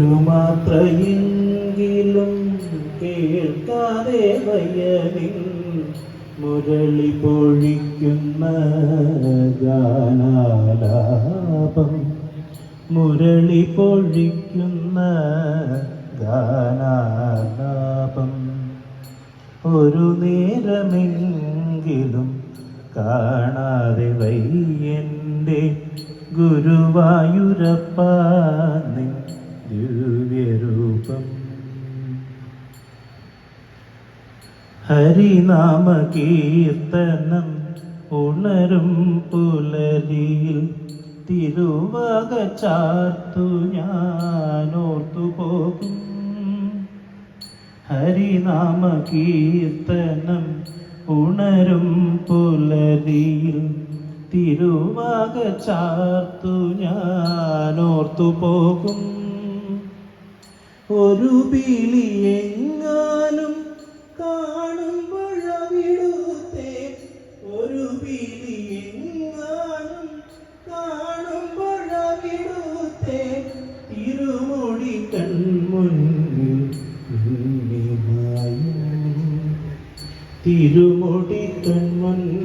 മാത്രയെങ്കിലും കേൾക്കാതെ വയ്യനിൽ മുരളി പൊഴിക്കുന്ന ഗാനാലാപം. മുരളി പൊഴിക്കുന്ന ഗാനാലാപം. ഒരു നേരമെങ്കിലും കാണാതെ വയ്യന്റെ ഗുരുവായൂരപ്പ ദിവ്യരൂപം. ഹരിനാമകീർത്തനം ഉണരും പുലരിയിൽ തിരുവക ചാർത്തു ഞാനോർത്തു പോകും ഹരിനാമ കീർത്തനം ഉണരും പുലരിയിൽ തിരുവക ചാർത്തു ഞാനോർത്തു പോകും ഒരു പിളിയെങ്ങാനും കാണുമ്പോഴവിടുത്തെ ഒരു പിളിയെങ്ങാനും കാണുമ്പോഴവിടുത്തെ തിരുമുടി കൺമുന്നിൽ തിരുമുടി കൺമുന്നിൽ